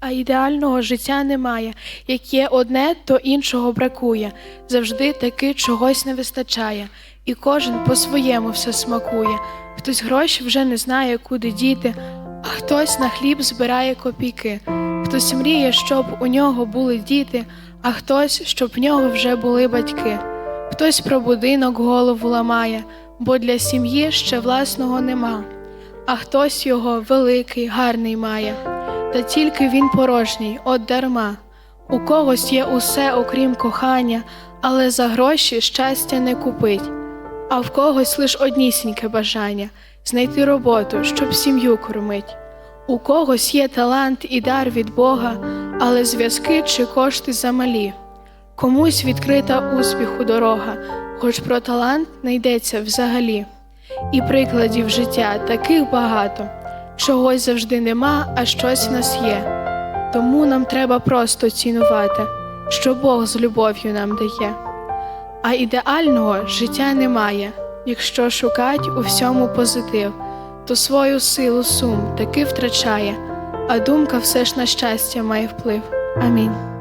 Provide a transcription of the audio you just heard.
А ідеального життя немає. Як є одне, то іншого бракує. Завжди таки чогось не вистачає, і кожен по-своєму все смакує. Хтось гроші вже не знає, куди діти, а хтось на хліб збирає копійки. Хтось мріє, щоб у нього були діти, а хтось, щоб в нього вже були батьки. Хтось про будинок голову ламає, бо для сім'ї ще власного нема, а хтось його великий, гарний має, та тільки він порожній, от дарма. У когось є усе, окрім кохання, але за гроші щастя не купить, а в когось лиш однісіньке бажання знайти роботу, щоб сім'ю кормить. У когось є талант і дар від Бога, але зв'язки чи кошти замалі. Комусь відкрита успіху дорога, хоч про талант не йдеться взагалі. І прикладів життя таких багато, чогось завжди нема, а щось в нас є. Тому нам треба просто цінувати, що Бог з любов'ю нам дає. А ідеального життя немає, якщо шукать у всьому позитив, то свою силу сум таки втрачає, а думка все ж на щастя має вплив. Амінь.